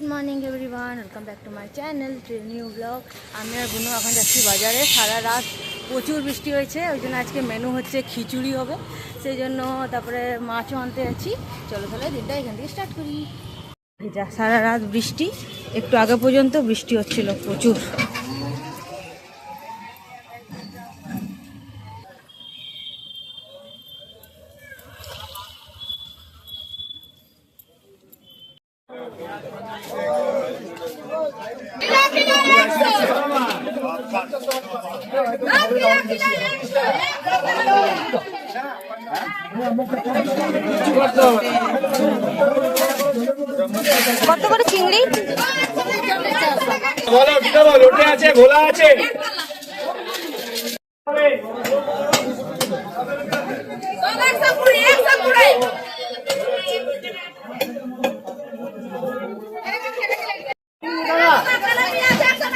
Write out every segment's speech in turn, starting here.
Good morning everyone welcome back to my channel new blog আমি আর বোনু এখন যাচ্ছি বাজারে। সারা রাত প্রচুর বৃষ্টি হয়েছে, ওই জন্য আজকে মেনু হচ্ছে খিচুড়ি হবে। সেই জন্য তারপরে মাছও আনতে যাচ্ছি। চলো তাহলে দিনটা এখান থেকে স্টার্ট করি। যা, সারা রাত বৃষ্টি। একটু আগে পর্যন্ত বৃষ্টি হচ্ছিল প্রচুর। কত করে চিংড়ি? বলো দিতে বল লোটে আছে ঘোলা আছে। বলো ভোলা দেবো লোটে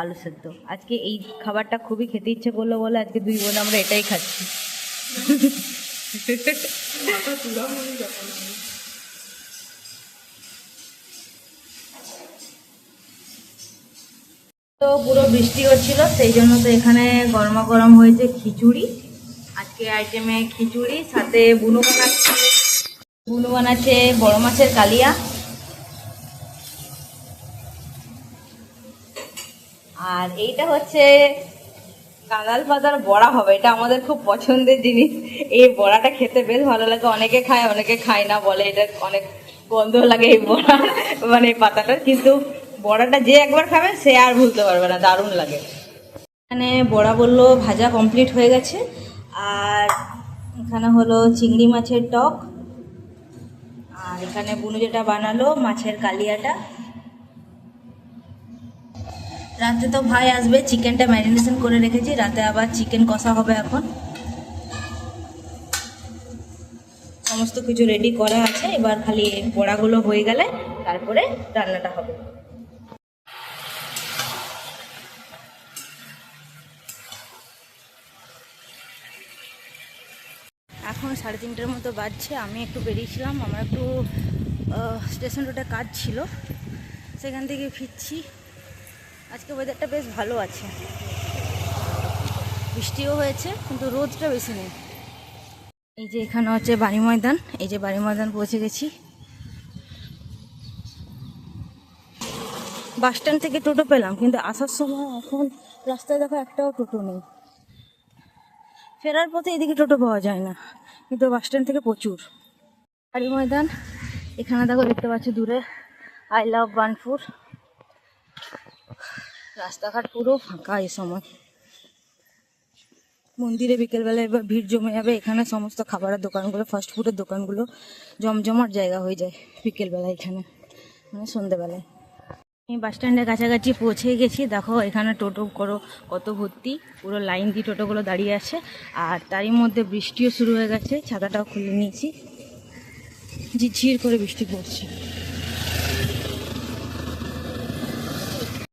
আলু সেদ্ধ। আজকে এই খাবারটা খুবই খেতে ইচ্ছে করল বলে আজকে দুই বোন আমরা এটাই খাচ্ছি। তো পুরো বৃষ্টি হচ্ছিল, সেই জন্য তো এখানে গরমা গরম হয়েছে খিচুড়ি। আজকে আইটেমে খিচুড়ি, সাথে বুনো বানাচ্ছে বুনো বানাচ্ছে বড় মাছের কালিয়া। আর এইটা হচ্ছে কাঁদাল পাতার বড়া হবে। এটা আমাদের খুব পছন্দের জিনিস। এই বড়াটা খেতে বেশ ভালো লাগে। অনেকে খায় অনেকে খায় না বলে। এটা অনেক গন্ধ লাগে এই বড়া মানে এই পাতাটার। কিন্তু বড়াটা যে একবার খাবে, সে আর ভুলতে পারবে না। দারুণ লাগে। এখানে বড়া বলল ভাজা কমপ্লিট হয়ে গেছে। আর এখানে হলো চিংড়ি মাছের টক। আর এখানে বুনু যেটা বানালো, মাছের কালিয়াটা। রাতে তো ভাই আসবে, চিকেনটা ম্যারিনেশন করে রেখেছি, রাতে আবার চিকেন কষা হবে এখন। সমস্ত কিছু রেডি করা আছে, এবার খালি বড়াগুলো হয়ে গেলে তারপরে রান্নাটা হবে। এখন সাড়ে তিনটের মতো বাজছে, আমি একটু বেরিয়েছিলাম, আমার একটু স্টেশন রোডে কাজ ছিল, সেখান থেকে ফিরছি। আজকে ওয়েদারটা বেশ ভালো আছে। বৃষ্টিও হয়েছে, কিন্তু রোদটা বেশি নেই। এই যে এখানে হচ্ছে বাড়ি ময়দান, এই যে বাড়ি ময়দান পৌঁছে গেছি। বাস স্ট্যান্ড থেকে টোটো পেলাম, কিন্তু আসার সময় এখন রাস্তায় দেখো একটাও টোটো নেই। ফেরার পথে এদিকে টোটো পাওয়া যায় না, কিন্তু বাস স্ট্যান্ড থেকে প্রচুর। বাড়ি ময়দান, এখানে দেখো দেখতে পাচ্ছি দূরে আই লাভ বানপুর রাস্তাঘাট পুরো ফাঁকা এই সময়। মন্দিরে বিকেলবেলা এবার ভিড় জমে যাবে, এখানে সমস্ত খাবারের দোকানগুলো ফাস্ট ফুডের দোকানগুলো জমজমাট জায়গা হয়ে যায় বিকেলবেলা এখানে মানে সন্ধেবেলায় আমি বাস স্ট্যান্ডের কাছাকাছি পৌঁছে গেছি। দেখো, এখানে টোটো করো, কত ভর্তি, পুরো লাইন দিয়ে টোটোগুলো দাঁড়িয়ে আছে। আর তারই মধ্যে বৃষ্টিও শুরু হয়ে গেছে, ছাতাটাও খুলে নিয়েছি। ঝিরঝির করে বৃষ্টি পড়ছে।